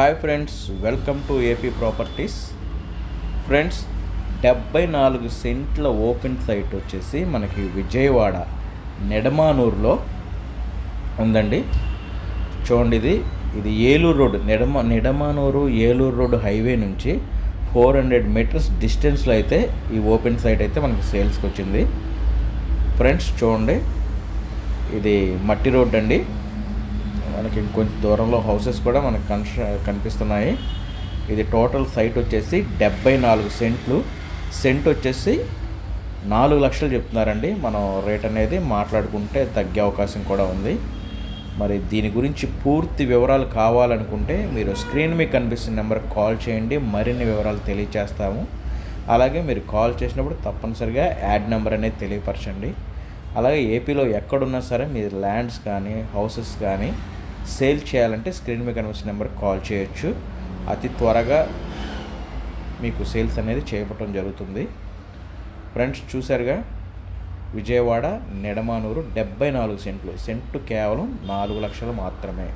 Hi friends welcome to AP properties. Friends డెబ్బై నాలుగు సెంట్ల ఓపెన్ సైట్ వచ్చేసి మనకి విజయవాడ నెడమానూరులో ఉందండి. చూడండి ఇది ఇది ఏలూరు రోడ్ నెడమ నెడమానూరు ఏలూరు రోడ్ హైవే నుంచి ఫోర్ హండ్రెడ్ మీటర్స్ డిస్టెన్స్లో అయితే ఈ ఓపెన్ సైట్ అయితే మనకి సేల్స్కి వచ్చింది. ఫ్రెండ్స్ చూడండి ఇది మట్టి రోడ్ అండి. మనకి ఇంకొంచెం దూరంలో హౌసెస్ కూడా మనకు కన్స్ట్ర కనిపిస్తున్నాయి. ఇది టోటల్ సైట్ వచ్చేసి డెబ్బై నాలుగు సెంట్లు. సెంట్ వచ్చేసి నాలుగు లక్షలు చెప్తున్నారండి. మనం రేట్ అనేది మాట్లాడుకుంటే తగ్గే అవకాశం కూడా ఉంది. మరి దీని గురించి పూర్తి వివరాలు కావాలనుకుంటే మీరు స్క్రీన్ మీకు కనిపిస్తున్న నెంబర్కి కాల్ చేయండి. మరిన్ని వివరాలు తెలియచేస్తాము. అలాగే మీరు కాల్ చేసినప్పుడు తప్పనిసరిగా యాడ్ నెంబర్ అనేది తెలియపరచండి. అలాగే ఏపీలో ఎక్కడున్నా సరే మీరు ల్యాండ్స్ కానీ హౌసెస్ కానీ సేల్ చేయాలంటే స్క్రీన్ మీద కనిపిస్తున్న నెంబర్కి కాల్ చేయొచ్చు. అతి త్వరగా మీకు సేల్స్ అనేది చేపట్టడం జరుగుతుంది. ఫ్రెండ్స్ చూసారుగా విజయవాడ నెడమానూరు డెబ్బై నాలుగు సెంట్లు. సెంటు కేవలం నాలుగు లక్షలు మాత్రమే.